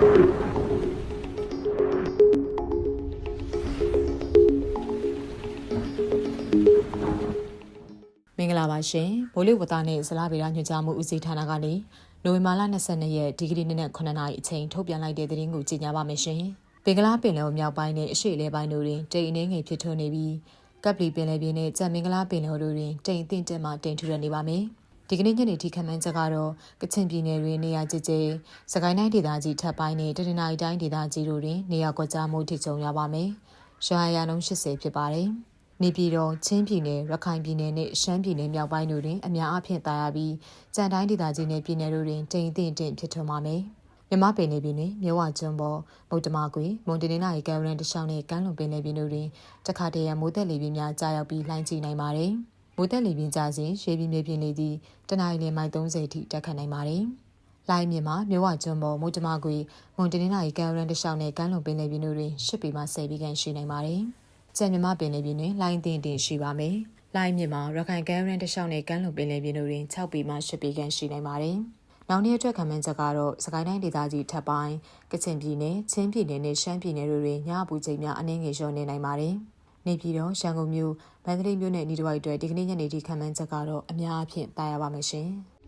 မင်္ဂလာပါရှင်ဗိုလ်လေးဝသားနဲ့ဇလားဗေဒညွှန်ကြားမှုဦးစီးဌာနကနေနိုဝင်ဘာလ22ရက်ဒီဂရီနေ့နဲ့9နာရီအချိန်ထုတ်ပြန်လိုက်တဲ့သတင်းကိုကြေညာပါမယ်ရှင်။ဘင်္ဂလားပင်လယ်မြောက်ပိုင်းနဲ့အရှေ့အလဲပိုင်းတို့တွင်တိမ်အနေငယ်ဖြစ်ထွန်းနေပြီးကပ်ပလီပင်လယ်ပြင်နဲ့ကြံမင်္ဂလာပင်လယ်တို့တွင်တိမ်အထင်တက်မှတိမ်ထူရနေပါမယ်။ ဒီကနေ့ညနေထိခန့်မှန်းချက်ကတော့ကချင်ပြည်နယ်တွင်နေရာကျကျစကိုင်းတိုင်းဒေသကြီးထပ်ပိုင်းနဲ့တရနာရီတိုင်းဒေသကြီးတို့တွင်နေရာကွက်ကြားမှုထိကြုံရပါမယ်။ရာရာနှုန်း80ဖြစ်ပါတယ်။နေပြည်တော်ချင်းပြည်နယ်ရခိုင်ပြည်နယ်နဲ့ရှမ်းပြည်နယ်မြောက်ပိုင်းတို့တွင်အများအပြားတာယာပြီးကြံတိုင်းဒေသကြီးနယ်ပြည်နယ်တို့တွင်တိမ်သိမ့်တင့်ဖြစ်ထွန်းပါမယ်။မြမပင်နယ်ပြည်နယ်မြဝကျွန်းပေါ်မုတ်တမကွေမွန်တနင်္လာရီကဲရန်တရှောင်းနဲ့ကမ်းလွန်ပင်နယ်ပြည်တို့တွင်တခါတရံမိုးသက်လေပြင်းများကြာရောက်ပြီးလှိုင်းကြီးနိုင်ပါတယ်။ မိုးသက်လေပြင်းကြစဉ်ရေပြင်းမြေပြင်းလေသည့်တနအီလမိုင်30ထိတက်ခတ်နိုင်ပါတယ်။လိုင်းမြမှာမြဝကျွန်းပေါ်မုတ်တမကွေမွန်တနင်္လာရီကဲရန်တရှောင်းနဲ့ကမ်းလွန်ပင်နယ်ပြည်တို့တွင်10ပေမှ10ပေခန့်ရှိနိုင်ပါတယ်။ကျန်မြမပင်လယ်ပြင်တွင်လိုင်းတင်တင်ရှိပါမယ်။လိုင်းမြစ်မှာရခိုင်ကမ်းရန်တလျှောက်နဲ့ကမ်းလွန်ပင်လယ်ပြင်တို့တွင်6ပေမှ10ပေခန့်ရှိနိုင်ပါတယ်။နောက်နေ့အတွက်ခံမှန်းချက်ကတော့စကိုင်းတိုင်းဒေသကြီးထပ်ပိုင်းကချင်ပြည်နယ်ချင်းပြည်နယ်နဲ့ရှမ်းပြည်နယ်တို့တွင်ညအပူချိန်များအနည်းငယ်လျော့နေနိုင်ပါတယ်။ နေပြည်တော်ရန်ကုန်မြို့မန္တလေးမြို့နဲ့ဤတစ်ဝိုက်အတွက်ဒီကနေ့ညနေထိခံမှန်းချက်ကတော့အများအပြားတာယာပါမယ်ရှင်။